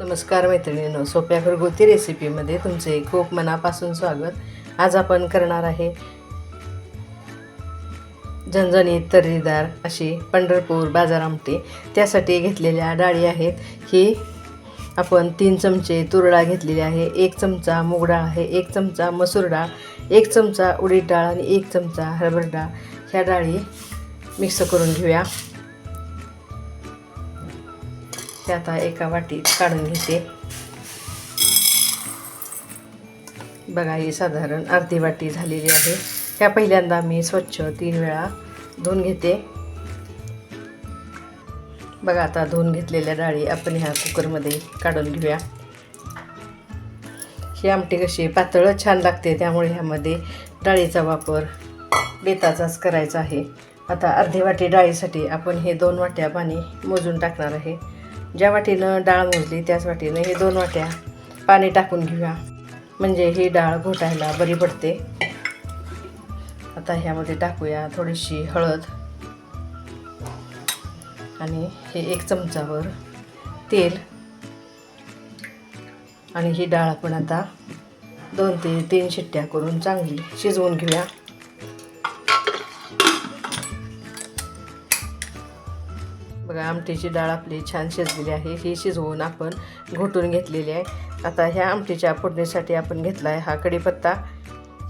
नमस्कार मैत्रिणींनो सोप्या घरगुती रेसिपीमध्ये तुमचे खूप मनापासून स्वागत. आज आपण करणार आहे झणझणीत तर्रीदार अशी पंढरपूर बाजार आमटी. त्यासाठी घेतलेल्या डाळी आहेत ही. आपण तीन चमचे तूर डाळ घेतलेली आहे एक चमचा मूग डाळ आहे एक चमचा मसूर डाळ एक चमचा उडीद डाळ आणि एक चमचा हरभर डाळ. ह्या डाळी मिक्स करून घेऊया. ते आता एका वाटीत काढून घेते. बघा ही साधारण अर्धी वाटी झालेली आहे. ह्या पहिल्यांदा मी स्वच्छ तीन वेळा धुवून घेते. बघा आता धुवून घेतलेल्या डाळी आपण ह्या कुकरमध्ये काढून घेऊया. ही आमटी कशी पातळ छान लागते त्यामुळे ह्यामध्ये डाळीचा वापर बेताचाच करायचा आहे. आता अर्धी वाटी डाळीसाठी आपण हे दोन वाट्या पाणी मोजून टाकणार आहे. ज्या वाटीनं डाळ मोजली त्याच वाटीनं हे दोन वाट्या पाणी टाकून घेऊया. म्हणजे ही डाळ घोटायला बरी पडते. आता ह्यामध्ये टाकूया थोडीशी हळद आणि हे एक चमचावर तेल. आणि ही डाळ आपण आता दोन ते तीन शिट्ट्या करून चांगली शिजवून घेऊया. बघा आमटीची डाळ आपली छान शिजलेली आहे. ही शिजवून आपण घोटून घेतलेली आहे. आता ह्या आमटीच्या फोडणीसाठी आपण घेतला आहे हा कढीपत्ता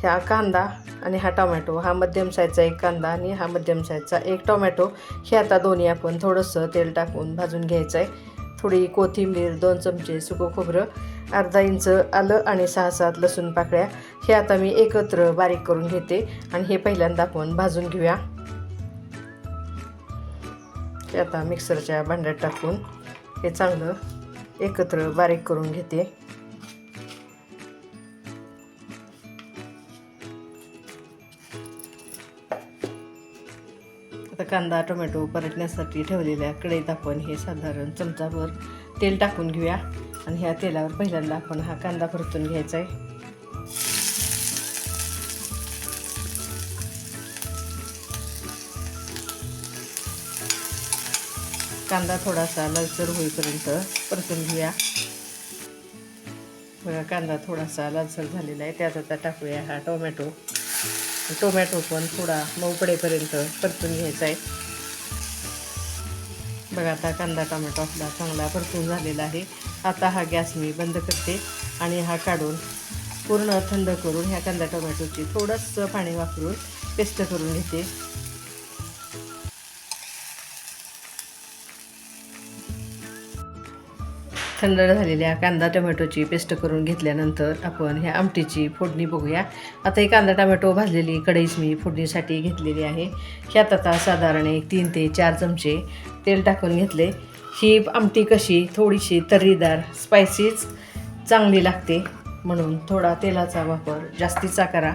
ह्या कांदा आणि हा टोमॅटो. हा मध्यम साईजचा एक कांदा आणि हा मध्यम साईजचा एक टोमॅटो. हे आता दोन्ही आपण थोडंसं तेल टाकून भाजून घ्यायचं आहे थोडी कोथिंबीर दोन चमचे सुकं खोबरं अर्धा इंच आलं आणि सहा सात लसूण पाकळ्या. हे आता मी एकत्र बारीक करून घेते आणि हे पहिल्यांदा आपण भाजून घेऊया. ते आता मिक्सरच्या भांड्यात टाकून हे चांगलं एकत्र बारीक करून घेते. आता कांदा टोमॅटो परतण्यासाठी ठेवलेल्या कढईत आपण हे साधारण चमचाभर तेल टाकून घेऊया. आणि ह्या तेलावर पहिल्यांदा आपण हा कांदा परतून घ्यायचा आहे. कांदा थोडासा लालसर होईपर्यंत परतून घेऊया. बघा कांदा थोडासा लालसर झालेला आहे. त्यात आता टाकूया हा टोमॅटो. टोमॅटो पण थोडा मऊ पडेपर्यंत परतून घ्यायचा आहे. बघा आता कांदा टोमॅटो आपला चांगला परतून झालेला आहे. आता हा गॅस मी बंद करते आणि हा काढून पूर्ण थंड करून ह्या कांदा टोमॅटोची थोडंसं पाणी वापरून पेस्ट करून घेते. थंड झालेल्या कांदा टोमॅटोची पेस्ट करून घेतल्यानंतर आपण ह्या आमटीची फोडणी बघूया. आता ही कांदा टोमॅटो भाजलेली कढईच मी फोडणीसाठी घेतलेली आहे. ह्यात आता साधारण एक तीन ते चार चमचे तेल टाकून घेतले. ही आमटी कशी थोडीशी तर्रीदार स्पायसीच चांगली लागते. म्हणून थोडा तेलाचा वापर जास्तीचा करा.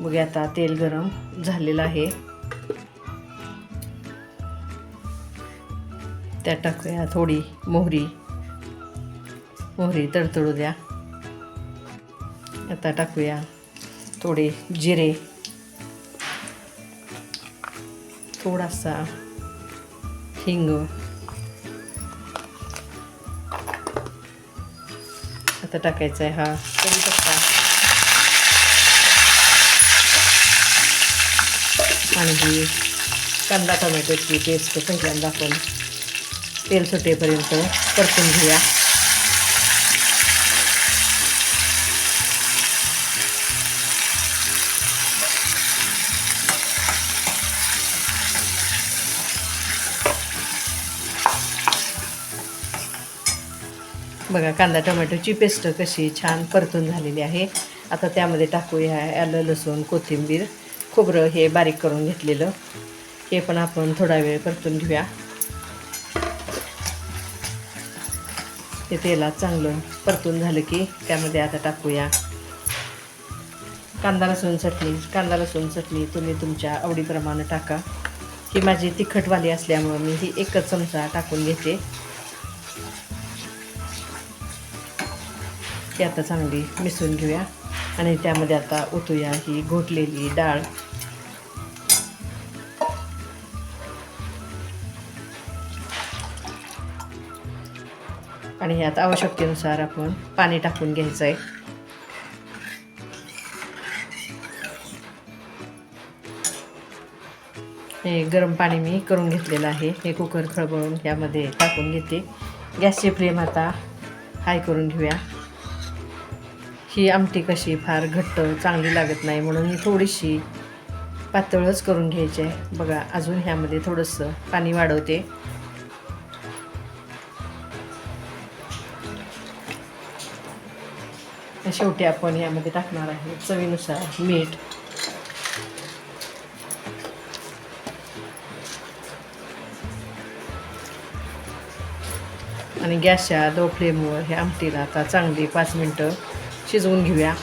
बघूया आता तेल गरम झालेलं आहे. त्यात टाकूया थोडी मोहरी. मोहरी तडतडू द्या. आता टाकूया थोडे जिरे. थोडासा हिंग. आता टाकायचा आहे हा कढीपत्ता. आणि ही कांदा टोमॅटोची पेस्ट पहिल्यांदा आपण तेल सुटेपर्यंत परतून घेऊया. बघा कांदा टोमॅटोची पेस्ट कशी छान परतून झालेली आहे. आता त्यामध्ये टाकूया आलं लसूण कोथिंबीर खोबरं हे बारीक करून घेतलेलं. हे पण आपण थोडा वेळ परतून घेऊया. हे तेलात चांगलं परतून झालं की त्यामध्ये आता टाकूया. कांदा लसूण चटणी. कांदा लसूण चटणी तुम्ही तुमच्या आवडीप्रमाणे टाका. ही माझी तिखटवाली असल्यामुळं मी ही एकच चमचा टाकून घेते. ती आता चांगली मिसळून घेऊया. आणि त्यामध्ये आता ओतूया ही घोटलेली डाळ. आणि ह्यात आवश्यकतेनुसार आपण पाणी टाकून घ्यायचं आहे हे गरम पाणी मी करून घेतलेलं आहे. हे कुकर खळबळून यामध्ये टाकून घेते. गॅसची फ्लेम आता हाय करून घेऊया. ही आमटी कशी फार घट्ट चांगली लागत नाही म्हणून ही थोडीशी पातळच करून घ्यायची आहे. बघा अजून ह्यामध्ये थोडंसं पाणी वाढवते. शेवटी आपण यामध्ये टाकणार आहे चवीनुसार मीठ. आणि गॅसच्या लो फ्लेमवर हे आमटीला आता चांगली पाच मिनटं शिजवून घेऊया.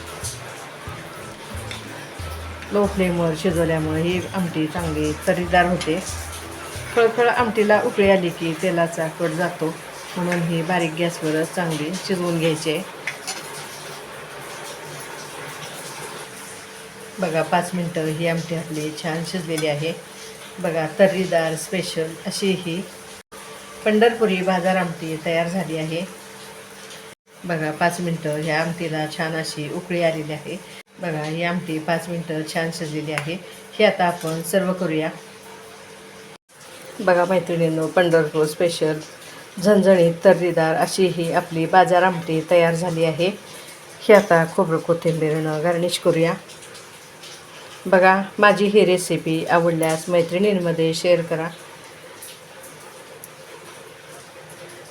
लो फ्लेमवर शिजवल्यामुळे ही आमटी चांगली तरीदार होते. फळफळ आमटीला उकळी आली की तेलाचा कट जातो. म्हणून ही बारीक गॅसवरच चांगली शिजवून घ्यायची बघा पाच मिनटं ही आमटी आपली छान शिजलेली आहे. बघा तर्रीदार स्पेशल अशी ही पंढरपुरी बाजार आमटी तयार झाली आहे. बघा पाच मिनटं ह्या आमटीला छान अशी उकळी आलेली आहे. बघा ही आमटी पाच मिनटं छान शिजलेली आहे. ही आता आपण सर्व करूया. बघा मैत्रिणींनो पंढरपूर स्पेशल झणझणीत तर्रीदार अशी ही आपली बाजार आमटी तयार झाली आहे. ही आता खोबरं कोथिंबीरनं गार्निश करूया. बघा माझी ही रेसिपी आवडल्यास मैत्रिणींमध्ये शेअर करा.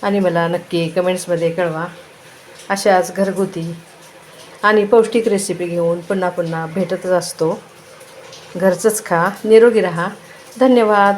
आणि मला नक्की कमेंट्समध्ये कळवा. अशाच घरगुती आणि पौष्टिक रेसिपी घेऊन पुन्हा पुन्हा भेटतच असतो. घरचंच खा निरोगी रहा. धन्यवाद.